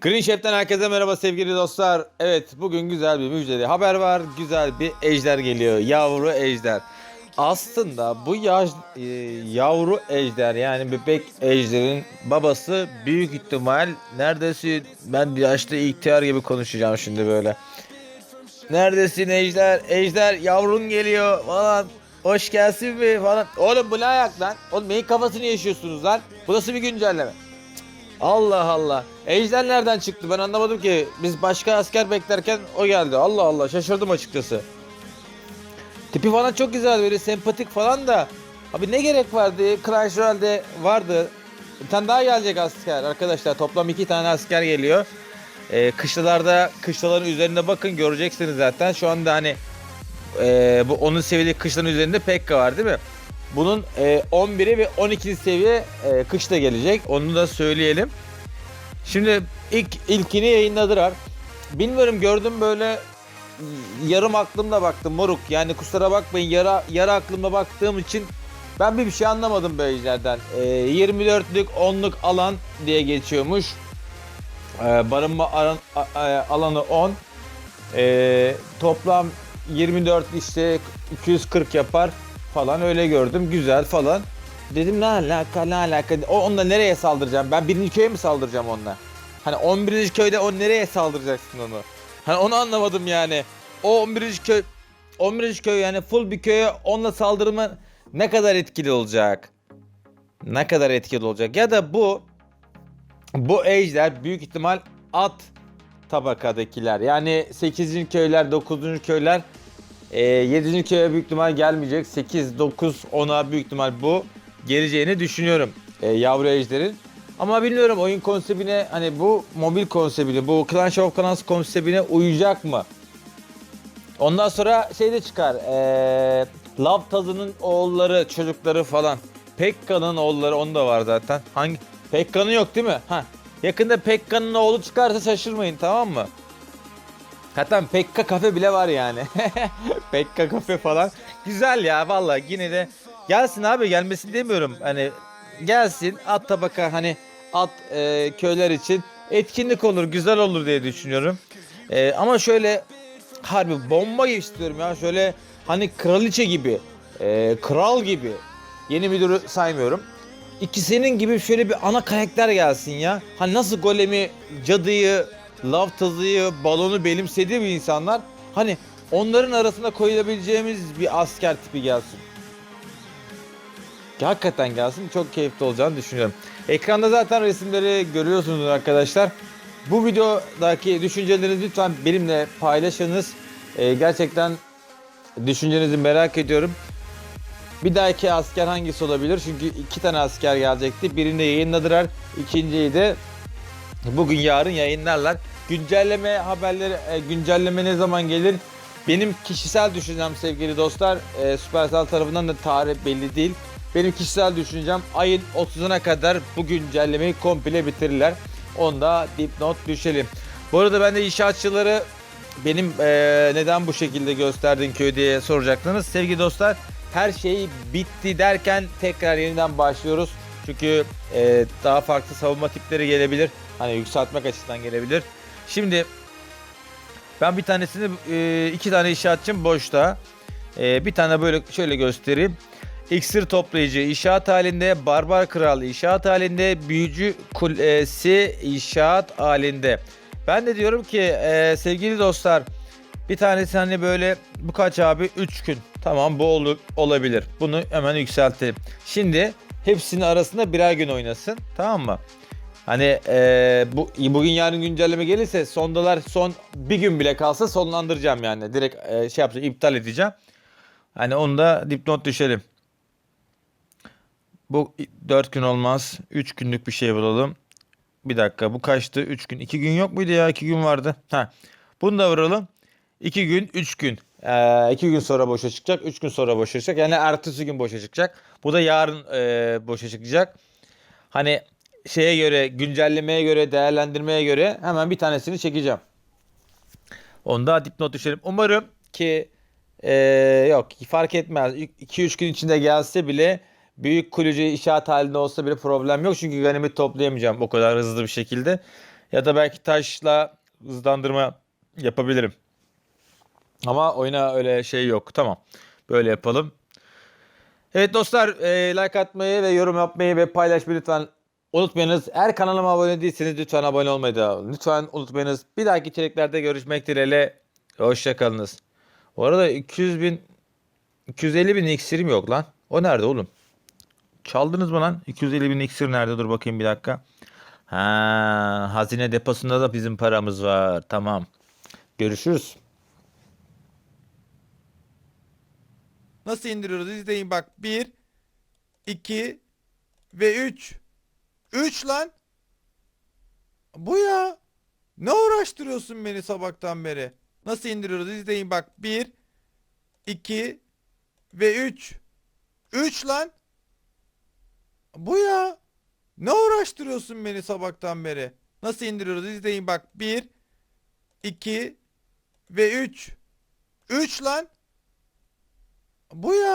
Green Chef'ten herkese merhaba sevgili dostlar. Evet bugün güzel bir müjdeli haber var. Güzel bir ejder geliyor. Yavru ejder. Aslında bu yaş, e, yavru ejder yani bebek ejderin babası büyük ihtimal neredeyse ben yaşta ihtiyar gibi konuşacağım şimdi böyle. Neredesin ejder? Ejder yavrun geliyor falan. Hoş gelsin mi falan. Oğlum bu ne ayak lan? Oğlum neyin kafasını yaşıyorsunuz lan? Bu nasıl bir güncelleme? Allah Allah. Ejder nereden çıktı ben anlamadım ki. Biz başka asker beklerken o geldi. Allah Allah şaşırdım açıkçası. Tipi falan çok güzel böyle sempatik falan da. Abi ne gerek vardı? Clash Royale'de vardı. Bir tane daha gelecek asker arkadaşlar. Toplam iki tane asker geliyor. Ee, kışlalarda kışlaların üzerinde bakın göreceksiniz zaten. Şu anda hani e, bu onun seviyeli kışların üzerinde Pekka var değil mi? Bunun e, 11'i ve 12. seviye e, kışta gelecek. Onu da söyleyelim. Şimdi ilk ilkini yayınladılar. Bilmiyorum gördüm böyle yarım aklımda baktım moruk. Yani kusura bakmayın yara yarı aklımda baktığım için ben bir şey anlamadım böyle. E, 24'lük 10'luk alan diye geçiyormuş. E, barınma alan- a- a- alanı 10. E, toplam 24 işte 240 yapar falan öyle gördüm. Güzel falan. Dedim ne alaka ne alaka. O onunla nereye saldıracağım? Ben birinci köye mi saldıracağım onunla? Hani 11. köyde o nereye saldıracaksın onu? Hani onu anlamadım yani. O 11. köy 11. köy yani full bir köye onunla saldırma ne kadar etkili olacak? Ne kadar etkili olacak? Ya da bu bu ejder büyük ihtimal at tabakadakiler. Yani 8. köyler, 9. köyler e, 7. köye büyük ihtimal gelmeyecek. 8, 9, 10'a büyük ihtimal bu geleceğini düşünüyorum. E, yavru ejderin. Ama bilmiyorum oyun konseptine hani bu mobil konseptine, bu Clash of Clans konseptine uyacak mı? Ondan sonra şey de çıkar. E, Love Tazı'nın oğulları, çocukları falan. Pekka'nın oğulları onun da var zaten. Hangi? Pekka'nın yok değil mi? Ha. Yakında Pekka'nın oğlu çıkarsa şaşırmayın tamam mı? Hatta Pekka kafe bile var yani. Pekka kafe falan. Güzel ya vallahi yine de gelsin abi gelmesin demiyorum. Hani gelsin at tabaka hani at e, köyler için etkinlik olur güzel olur diye düşünüyorum. E, ama şöyle harbi bomba gibi istiyorum ya şöyle hani kraliçe gibi e, kral gibi yeni müdürü saymıyorum. İkisinin gibi şöyle bir ana karakter gelsin ya. Hani nasıl golemi, cadıyı, lav tazıyı, balonu benimsediği bir insanlar. Hani onların arasında koyulabileceğimiz bir asker tipi gelsin. Ki Hakikaten gelsin. Çok keyifli olacağını düşünüyorum. Ekranda zaten resimleri görüyorsunuz arkadaşlar. Bu videodaki düşüncelerinizi lütfen benimle paylaşınız. Ee, gerçekten düşüncenizi merak ediyorum. Bir dahaki asker hangisi olabilir? Çünkü iki tane asker gelecekti. Birini yayınladılar. İkinciyi de bugün yarın yayınlarlar. Güncelleme haberleri, e, güncelleme ne zaman gelir? Benim kişisel düşüncem sevgili dostlar. E, Supercell tarafından da tarih belli değil. Benim kişisel düşüncem ayın 30'una kadar bu güncellemeyi komple bitirirler. Onda dipnot düşelim. Bu arada ben de inşaatçıları benim eee, neden bu şekilde gösterdin köy diye soracaktınız. Sevgili dostlar her şey bitti derken tekrar yeniden başlıyoruz. Çünkü eee, daha farklı savunma tipleri gelebilir. Hani yükseltmek açısından gelebilir. Şimdi ben bir tanesini eee, iki tane inşaatçım boşta. Eee, bir tane böyle şöyle göstereyim. İksir toplayıcı inşaat halinde, barbar kral inşaat halinde, büyücü kulesi inşaat halinde. Ben de diyorum ki e, sevgili dostlar bir tanesi hani böyle bu kaç abi 3 gün. Tamam bu ol- olabilir. Bunu hemen yükseltelim. Şimdi hepsinin arasında birer gün oynasın. Tamam mı? Hani e, bu bugün yarın güncelleme gelirse sondalar son bir gün bile kalsa sonlandıracağım yani. Direkt e, şey yapacağım iptal edeceğim. Hani onu da dipnot düşelim. Bu 4 gün olmaz. 3 günlük bir şey bulalım. Bir dakika bu kaçtı? 3 gün. 2 gün yok muydu ya? 2 gün vardı. Ha. Bunu da vuralım. 2 gün, 3 gün. 2 gün sonra boşa çıkacak. 3 gün sonra boşa çıkacak. Yani ertesi gün boşa çıkacak. Bu da yarın e, boşa çıkacak. Hani şeye göre, güncellemeye göre, değerlendirmeye göre hemen bir tanesini çekeceğim. Onu da dipnot düşelim. Umarım ki e, yok fark etmez. 2-3 gün içinde gelse bile büyük kulücü inşaat halinde olsa bile problem yok. Çünkü ganimeti toplayamayacağım o kadar hızlı bir şekilde. Ya da belki taşla hızlandırma yapabilirim. Ama oyuna öyle şey yok. Tamam. Böyle yapalım. Evet dostlar e, like atmayı ve yorum yapmayı ve paylaşmayı lütfen unutmayınız. Eğer kanalıma abone değilseniz lütfen abone olmayı da lütfen unutmayınız. Bir dahaki içeriklerde görüşmek dileğiyle. Hoşçakalınız. Bu arada 200 bin 250 bin iksirim yok lan. O nerede oğlum? Çaldınız mı lan? 250 bin iksir nerede? Dur bakayım bir dakika. Ha, hazine deposunda da bizim paramız var. Tamam. Görüşürüz. Nasıl indiriyoruz? İzleyin bak. 1, 2 ve 3. 3 lan. Bu ya. Ne uğraştırıyorsun beni sabahtan beri? Nasıl indiriyoruz? İzleyin bak. 1, 2 ve 3. 3 lan. Bu ya. Ne uğraştırıyorsun beni sabahtan beri? Nasıl indiriyoruz? İzleyin bak. 1, 2 ve 3. 3 lan. Bu ya.